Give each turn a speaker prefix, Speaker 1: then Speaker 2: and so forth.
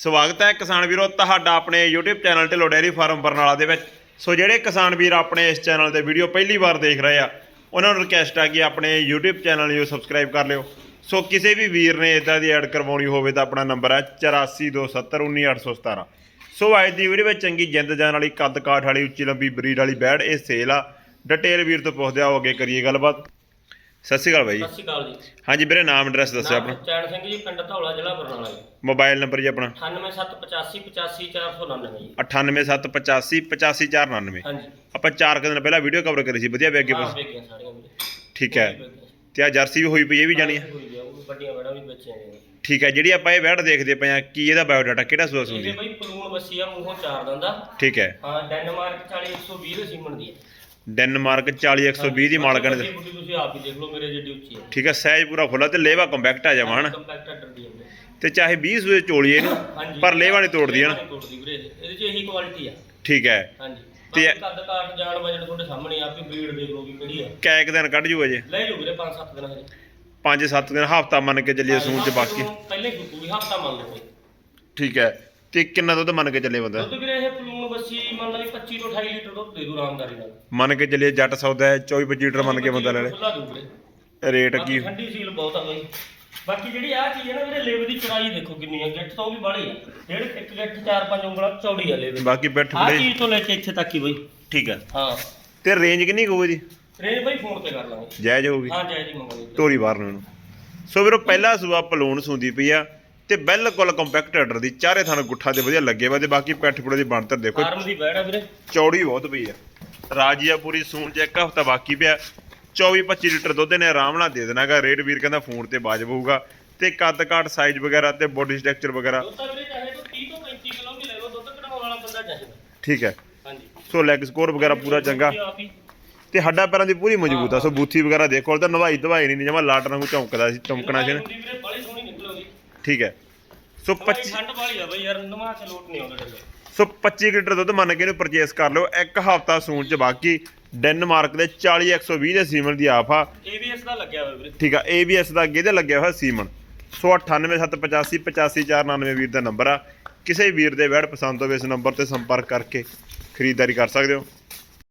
Speaker 1: ਸਵਾਗਤ ਹੈ ਕਿਸਾਨ ਵੀਰੋ, ਤੁਹਾਡਾ ਆਪਣੇ YouTube channel Dhillon dairy farm Barnala ਦੇ ਵਿੱਚ। ਸੋ ਜਿਹੜੇ ਕਿਸਾਨ ਵੀਰ ਆਪਣੇ ਇਸ ਚੈਨਲ ਤੇ ਵੀਡੀਓ ਪਹਿਲੀ ਵਾਰ ਦੇਖ ਰਹੇ ਆ, ਉਹਨਾਂ ਨੂੰ ਰਿਕਵੈਸਟ ਆ ਕਿ ਆਪਣੇ YouTube ਚੈਨਲ ਨੂੰ ਸਬਸਕ੍ਰਾਈਬ ਕਰ ਲਿਓ। ਸੋ ਕਿਸੇ ਵੀ ਵੀਰ ਨੇ ਇਦਾਂ ਦੀ ਐਡ ਕਰਵਾਉਣੀ ਹੋਵੇ ਤਾਂ ਆਪਣਾ ਨੰਬਰ ਹੈ 8427191817 ਸੋ ਅੱਜ ਦੀ ਵੀਡੀਓ ਵਿੱਚ ਚੰਗੀ ਜਿੰਦ ਜਾਨ ਵਾਲੀ ਕੱਦ ਕਾਠ ਵਾਲੀ, ਉੱਚੀ ਲੰਬੀ ਬਰੀਡ ਵਾਲੀ ਬੈੜ ਇਹ ਸੇਲ ਆ। ਡਿਟੇਲ ਵੀਰ ਤੋਂ ਪੁੱਛਦੇ ਆਓ, ਅੱਗੇ ਕਰੀਏ ਗੱਲਬਾਤ। ਸਤਿ ਸ਼੍ਰੀ ਅਕਾਲ ਬਾਈ
Speaker 2: ਸਤਿ ਸ਼੍ਰੀ ਅਕਾਲ ਜੀ।
Speaker 1: ਹਾਂਜੀ ਵੀਰੇ ਨਾਮ ਐਡਰੈਸ ਦੱਸਿਓ ਆਪਣਾ।
Speaker 2: ਚੈਨ ਸਿੰਘ ਜੀ ਪਿੰਡ ਧੌਲਾ ਜ਼ਿਲ੍ਹਾ ਬਰਨਾਲਾ ਜੀ।
Speaker 1: ਮੋਬਾਈਲ ਨੰਬਰ ਜੀ ਆਪਣਾ।
Speaker 2: 98785 85499 ਜੀ।
Speaker 1: 98785 85499
Speaker 2: ਹਾਂਜੀ।
Speaker 1: ਆਪਾਂ ਚਾਰ ਕੁ ਦਿਨ ਪਹਿਲਾਂ ਵੀਡੀਓ ਕਵਰ ਕਰੀ ਸੀ ਵਧੀਆ ਵੀ ਅੱਗੇ
Speaker 2: ਹਾਂ
Speaker 1: ਬਸ
Speaker 2: ਵੇਖੀਆਂ ਸਾਰੀਆਂ ਵੀਰੇ
Speaker 1: ਠੀਕ ਹੈ। ਤੇ ਆ ਜਰਸੀ ਵੀ ਹੋਈ ਪਈ ਇਹ ਵੀ ਜਾਣੀ ਹੈ?
Speaker 2: ਹੋਈ ਆ, ਉਹ ਵੀ ਵੱਡੀਆਂ ਵੜਾ ਵੀ ਬੱਚੀਆਂ ਨੇ।
Speaker 1: ਠੀਕ ਹੈ ਜਿਹੜੀ ਆਪਾਂ ਇਹ ਵੈਟ ਦੇਖਦੇ ਪਏ ਆ ਕੀ ਇਹਦਾ ਬਾਇਓਡਾਟਾ ਕਿਹੜਾ ਸੋਸ ਹੁੰਦੀ
Speaker 2: ਇਹ
Speaker 1: ਹੈ
Speaker 2: ਬਈ ਪਲੂਣ ਬੱਸੀ ਆ ਮੂੰਹੋਂ ਚਾਰ ਦੰਦਾ।
Speaker 1: ਠੀਕ ਹੈ।
Speaker 2: ਹਾਂ ਡੈਨਮਾਰਕ 40 120 ਦੇ ਸੀਮਨ ਦੀ ਹੈ।
Speaker 1: ਡੈਨਮਾਰਕ 40 120 ਦੀ ਮਾਲਕਣ ਦੇ।
Speaker 2: ਬੱਚੀ ਬੁੱਢੀ ਤੁਸੀਂ ਆਪ ਹੀ ਦੇਖ ਲਓ ਮੇਰੇ ਜਿੱਡੀ ਉੱਚੀ ਹੈ।
Speaker 1: ਠੀਕ ਹੈ ਸਾਈਜ਼ ਪੂਰਾ ਫੁੱਲਾ ਤੇ ਲੇਵਾ ਕੰਪੈਕਟ ਆ ਜਾਵਾ ਹਨਾ?
Speaker 2: ਕੰਪੈਕਟ ਦੀ ਹੈ।
Speaker 1: ਤੇ ਚਾਹੇ 20 ਸੂਏ ਚੋਲੀਏ ਇਹਨੂੰ ਪਰ ਲੇਵਾ ਨਹੀਂ ਤੋੜਦੀ ਹਨਾ?
Speaker 2: ਨਹੀਂ ਤੋੜਦੀ ਵੀਰੇ ਇਹਦੇ 'ਚ ਇਹੀ ਕੁਆਲਿਟੀ ਆ।
Speaker 1: ਠੀਕ ਹੈ।
Speaker 2: ਹਾਂਜੀ।
Speaker 1: ਤੇ-
Speaker 2: ਕੱਦ ਕਾਠ ਜਾਨ ਵਜਨ ਤੁਹਾਡੇ ਸਾਹਮਣੇ ਆ ਵੀ ਬਰੀਡ ਦੇਖ ਲਓ ਵੀ ਕਿਹੜੀ ਹੈ
Speaker 1: ਕੈ ਇੱਕ ਦਿਨ ਕੱਢ ਜੂ? ਅਜੇ
Speaker 2: ਲੈ ਲਓ ਵੀਰੇ 5-7 ਦਿਨ ਹਜੇ
Speaker 1: 5-7 ਦਿਨ ਹਫਤਾ ਮੰਨ ਕੇ ਚੱਲੀਏ ਸੂਣ ਚ ਬਾਕੀ।
Speaker 2: ਪਹਿਲੇ ਸੁੱਕੂਗੀ ਹਫਤਾ ਮੰਨ ਲਓ
Speaker 1: ਠੀਕ ਹੈ। ਤੇ ਕਿੰਨਾ ਦੁੱਧ ਮੰਨ ਕੇ ਚੱਲੇ ਬੰਦਾ?
Speaker 2: ਦੁੱਧ ਵੀਰੇ ਇਹ ਪਲੂਣ ਬੱਸੀ ਮੰਨ ਲਓ ਵੀ 25 ਤੋਂ 28 ਲੀਟਰ ਦੁੱਧ ਦੇ ਦੂ ਆਰਾਮਦਾਰੀ ਨਾਲ
Speaker 1: ਮੰਨ ਕੇ ਚੱਲੀਏ ਜੱਟ ਸੌਦਾ ਹੈ 24-25 ਲੀਟਰ ਮੰਨ ਕੇ ਬੰਦਾ ਲੈ ਲੈ।
Speaker 2: ਖੁੱਲਾ ਦੂ ਵੀਰੇ।
Speaker 1: ਰੇਟ
Speaker 2: ਬਾਕੀ
Speaker 1: ਕੀ
Speaker 2: ਠੰਡੀ ਸੀਲ ਬਹੁਤ ਆ ਬਈ। ਬਾਕੀ ਜਿਹੜੀ ਆ ਚੀਜ਼ ਹੈ ਨਾ ਵੀਰੇ ਲੇਵ ਦੀ ਚੌੜਾਈ ਦੇਖੋ ਕਿੰਨੀ ਆ ਗਿੱਠ ਤੋਂ ਵੀ ਬਾਹਲੀ ਆ। ਡੇਢ ਇੱਕ ਗਿੱਠ 4-5 ਉਂਗਲਾਂ ਚੌੜੀ ਆ ਲੇਵ
Speaker 1: ਬਾਕੀ ਬੈਠ
Speaker 2: ਆ
Speaker 1: ਬੜੇ
Speaker 2: ਚੀਜ਼ ਤੋਂ ਲੈ ਕੇ ਇੱਥੇ ਤੱਕ ਹੀ ਬਈ।
Speaker 1: ਠੀਕ ਹੈ
Speaker 2: ਹਾਂ।
Speaker 1: ਤੇ ਰੇਂਜ ਕਿੰਨੀ ਕੁ ਜੀ
Speaker 2: ਰੇਂਜ ਬਈ ਫੋਨ ਤੇ ਕਰ ਲਾਂਗੇ।
Speaker 1: ਜਾਇਜ਼ ਹੋਊਗੀ।
Speaker 2: ਹਾਂ ਜੈ ਜੀ ਮੰਗਾਂਗੇ।
Speaker 1: ਤੋਰੀ ਬਾਹਰ ਨੂੰ ਇਹਨੂੰ। ਸੋ ਵੀਰੋ ਪਹਿਲਾ ਸੂਆ ਪਲੂਣ ਸੁੰਦੀ ਪਈ ਆ। ਤੇ ਬਿਲਕੁਲ ਕੰਪੈਕਟ ਆਰਡਰ ਦੀ ਚਾਰੇ ਥਾਂ ਗੁੱਠਾ ਤੇ ਵਧੀਆ ਲੱਗੇ ਵਾ ਤੇ ਬਾਕੀ ਪੈਠ ਪੁੜੇ ਦੀ ਬਣਤਰ ਦੇਖੋ।
Speaker 2: ਫਾਰਮ ਦੀ ਬੈੜ ਆ ਵੀਰੇ।
Speaker 1: ਚੌੜੀ ਬਹੁਤ ਪਈ ਆ। ਰਾਜੀਆ ਪੂਰੀ ਸੂਣ ਚ ਇੱਕ ਹਫਤਾ ਬਾਕੀ ਪਿਆ। 24 25 ਲੀਟਰ ਦੁੱਧ ਨੇ ਆਰਾਮ ਨਾਲ ਦੇ ਦੇਣਾਗਾ ਰੇਟ ਵੀਰ ਕਹਿੰਦਾ ਫੋਨ ਤੇ ਬਾਜ ਹੋਊਗਾ। ਤੇ ਕੱਦ ਕਾਟ ਸਾਈਜ਼ ਵਗੈਰਾ ਤੇ ਬੋਡੀ ਸਟਰਕਚਰ ਵਗੈਰਾ।
Speaker 2: ਦੁੱਧ ਤਾਂ ਵੀਰੇ ਚਾਹੇ ਤਾਂ 30 ਤੋਂ 35 ਕਿਲੋ ਵੀ ਲੈ ਲਓ ਦੁੱਧ ਕਢਾਉਣ ਵਾਲਾ ਬੰਦਾ ਚਾਹੀਦਾ
Speaker 1: ਠੀਕ ਹੈ।
Speaker 2: ਹਾਂਜੀ।
Speaker 1: ਸੋ ਲੈਗ ਸਕੋਰ ਵਗੈਰਾ ਪੂਰਾ ਚੰਗਾ। ਤੇ ਹੱਡਾਂ ਪੈਰਾਂ ਦੀ ਪੂਰੀ ਮਜ਼ਬੂਤ ਆ। ਸੋ ਬੂਥੀ ਵਗੈਰਾ ਦੇਖੋ ਤਾਂ ਨਵਾਈ ਦਵਾਈ ਨਹੀਂ ਜਮਾ ਲਾਟ ਵਾਂਗੂ ਚੌਂਕਦਾ ਸੀ ਚੌਂਕਣਾ ਸੀ ਨਾ ਠੀਕ ਹੈ। ਸੋ
Speaker 2: ਭਾਈ
Speaker 1: 25
Speaker 2: ਠੰਡ ਵਾਲੀ ਆ ਬਈ ਯਾਰ ਨਵਾ ਚ ਲੋਟ ਨਹੀਂ ਆਉਂਦਾ ਡੰਡੇ
Speaker 1: ਸੋ 25 ਲੀਟਰ ਦੁੱਧ ਮੰਨ ਕੇ ਇਹਨੂੰ ਪਰਚੇਸ ਕਰ ਲਓ। ਇੱਕ ਹਫਤਾ ਸੂਣ ਚ ਬਾਕੀ ਡੈਨਮਾਰਕ ਦੇ 40 120 ਦੇ ਸੀਮਨ ਦੀ ਆਫ ਆ।
Speaker 2: ABS ਦਾ ਲੱਗਿਆ ਹੋਇਆ ਵੀਰੇ।
Speaker 1: ਠੀਕ ਆ ABS ਦਾ ਅੱਗੇ ਤੇ ਲੱਗਿਆ ਹੋਇਆ ਸੀਮਨ। ਸੋ 98785 85499 ਵੀਰ ਦਾ ਨੰਬਰ ਆ। ਕਿਸੇ ਵੀਰ ਦੇ ਵੈੜ ਪਸੰਦ ਹੋਵੇ ਇਸ ਨੰਬਰ ਤੇ ਸੰਪਰਕ ਕਰਕੇ ਖਰੀਦਦਾਰੀ ਕਰ ਸਕਦੇ ਹੋ।